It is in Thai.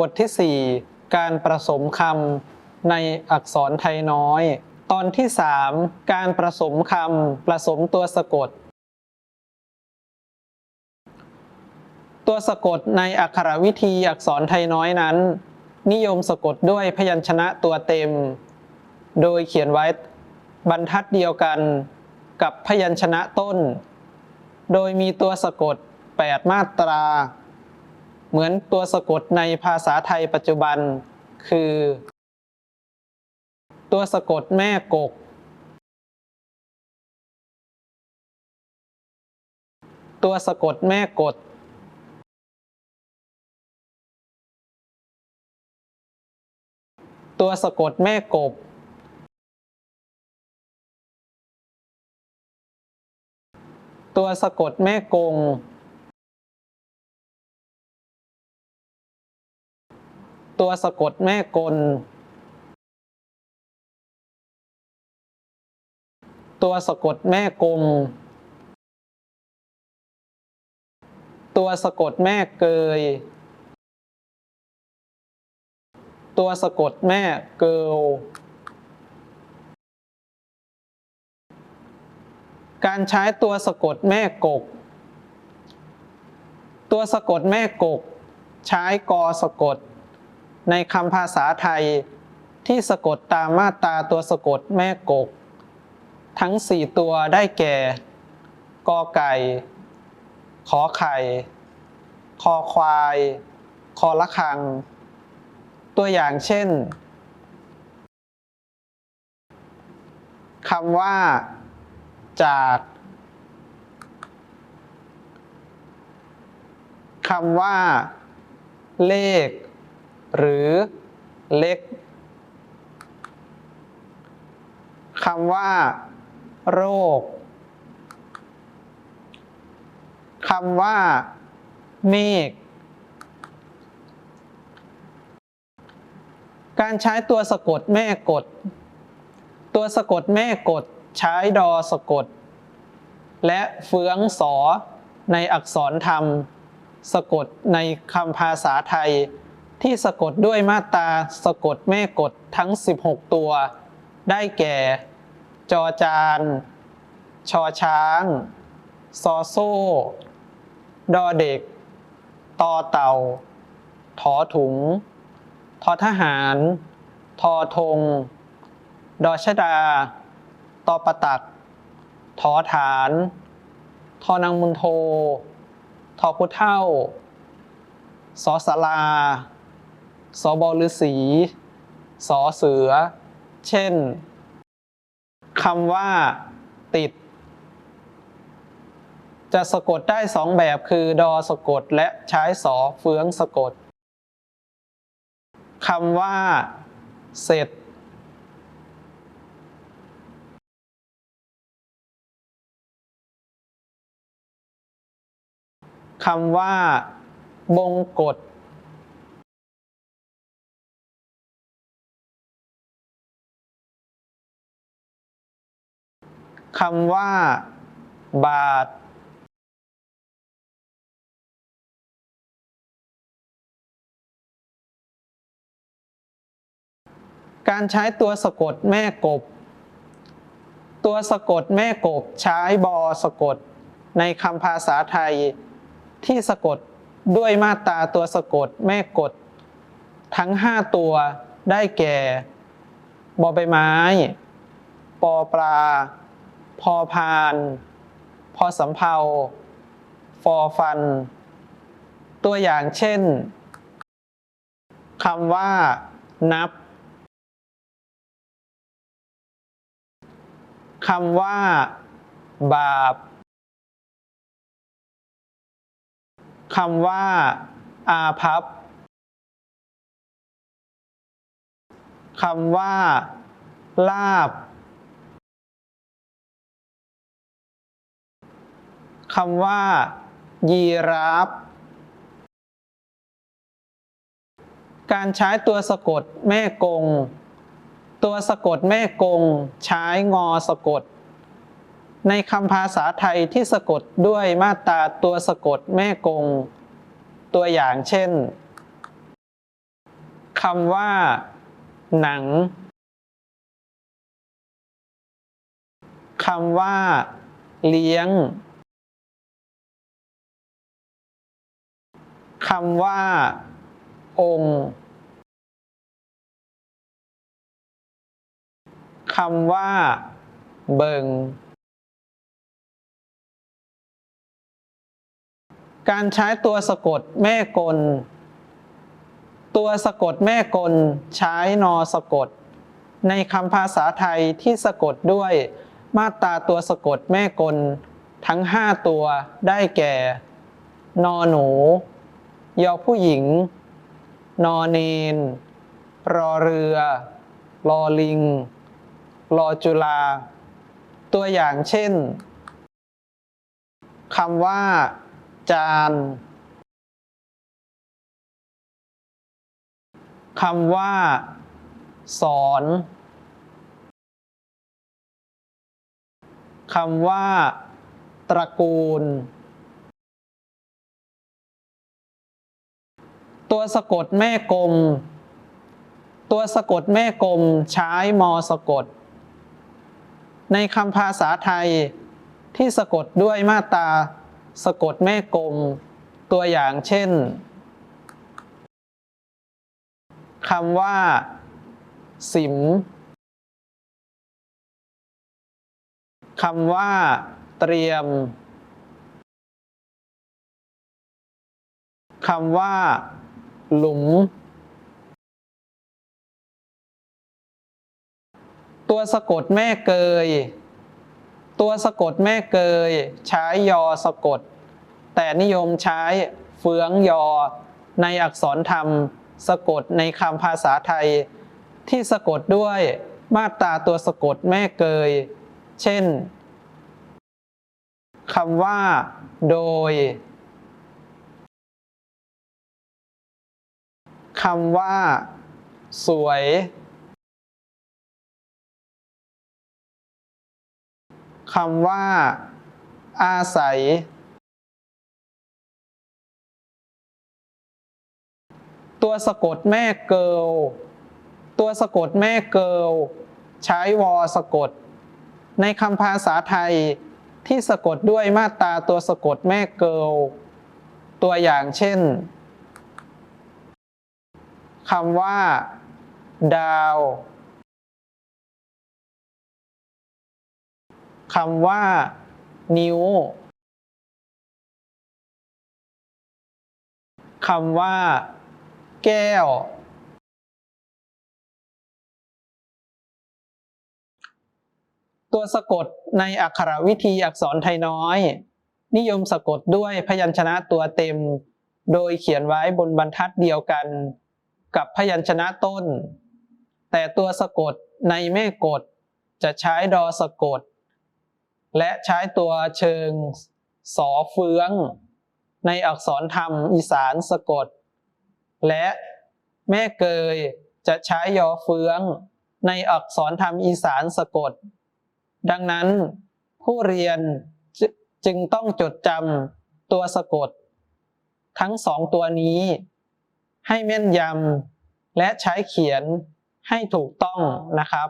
บทที่ 4 การผสมคำในอักษรไทยน้อย ตอนที่ 3 การผสมคำผสมตัวสะกด ตัวสะกดในอักขรวิธีอักษรไทยน้อยนั้น นิยมสะกดด้วยพยัญชนะตัวเต็ม โดยเขียนไว้บรรทัดเดียวกันกับพยัญชนะต้น โดยมีตัวสะกด 8 มาตรา เหมือนตัวสะกดในภาษาไทยปัจจุบัน คือ ตัวสะกดแม่กก ตัวสะกดแม่กด ตัวสะกดแม่กบ ตัวสะกดแม่กง ตัวสะกดแม่กล ตัวสะกดแม่กง ตัวสะกดแม่เกย ตัวสะกดแม่เกิลการใช้ตัวสะกดแม่กก ตัวสะกดแม่กก ใช้กอสะกด ในคำภาษาไทยที่สะกดตามมาตราตัวสะกดแม่กก ทั้ง4ตัวได้แก่กอไก่ ขอไข่ คอควาย คอละคัง ตัวอย่างเช่นคำว่า จากคำว่า เลข หรือเล็กคำว่า โรคคำว่า เมฆการใช้ตัวสะกดแม่กด ตัวสะกดแม่กดใช้ดอสะกด และเฟืองสอในอักษรธรรม สะกดในคำภาษาไทย ที่สะกดด้วยมาตราสะกดแม่กดทั้ง 16 ตัว ได้แก่ จอจาน ชอช้าง ซอโซ่ ดอเด็ก ตอเต่า ถอถุง ทอทหาร ทอธง ดอชดา ตอประตัก ทอฐาน ทอนังมุนโท ทอพุเท่า สอสลา สอบอฤษีสอเสือ เช่นคำว่า ติด จะสะกดได้สองแบบคือดอสะกดและใช้สอเฟืองสะกดคำว่า เสร็จ คำว่า บงกฎ คำว่า บาทการใช้ตัวสะกดแม่กบ ตัวสะกดแม่กบใช้บอสะกด ในคำภาษาไทย ที่สะกดด้วยมาตราตัวสะกดแม่กด ทั้ง 5 ตัวได้แก่ บอใบไม้ ปอปลา พอพาน พอสำเภาฟอฟัน ตัวอย่างเช่นคำว่า นับคำว่า บาปคำว่า อาพับคำว่า ลาบ คำว่า ยีราฟ การใช้ตัวสะกดแม่กง ตัวสะกดแม่กง ใช้งอสะกด ในคำภาษาไทยที่สะกดด้วยมาตราตัวสะกดแม่กง ตัวอย่างเช่นคำว่า หนังคำว่า เลี้ยง คำว่า องค์คำว่า เบิง การใช้ตัวสะกดแม่กล ตัวสะกดแม่กลใช้นอสะกด ในคำภาษาไทยที่สะกดด้วยมาตราตัวสะกดแม่กล ทั้ง 5 ตัวได้แก่ นอหนู ยอผู้หญิง นอนเนน รอเรือ รอลิง รอจุฬาตัวอย่างเช่นคำว่า จานคำว่า สอนคำว่า ตระกูล ตัวสะกดแม่กลม ตัวสะกดแม่กลมใช้มอสะกด ในคำภาษาไทยที่สะกดด้วยมาตราสะกดแม่กลม ตัวอย่างเช่นคำว่า สิมคำว่า เตรียมคำว่า หลุม ตัวสะกดแม่เกย ตัวสะกดแม่เกย ใช้ยอสะกด แต่นิยมใช้เฟืองยอ ในอักษรธรรม สะกดในคำภาษาไทย ที่สะกดด้วยมาตราตัวสะกดแม่เกย เช่นคำว่า โดย คำว่า สวย คำว่า อาศัย ตัวสะกดแม่เกิลตัวสะกดแม่เกิลใช้วอสะกด ในคำภาษาไทยที่สะกดด้วยมาตราตัวสะกดแม่เกิลตัวอย่างเช่น คำว่า ดาวคำว่า นิ้วคำว่า แก้วตัวสะกดในอักขรวิธีอักษรไทยน้อย นิยมสะกดด้วยพยัญชนะตัวเต็ม โดยเขียนไว้บนบรรทัดเดียวกัน กับพยัญชนะต้น แต่ตัวสะกดในแม่กฎจะใช้ดอสะกด และใช้ตัวเชิงสอเฟือง ในอักษรธรรมอีสานสะกด และแม่เกยจะใช้ยอเฟือง ในอักษรธรรมอีสานสะกด ดังนั้นผู้เรียนจึจึงต้องจดจำตัวสะกด ทั้งสองตัวนี้ ให้แม่นยำและใช้เขียนให้ถูกต้องนะครับ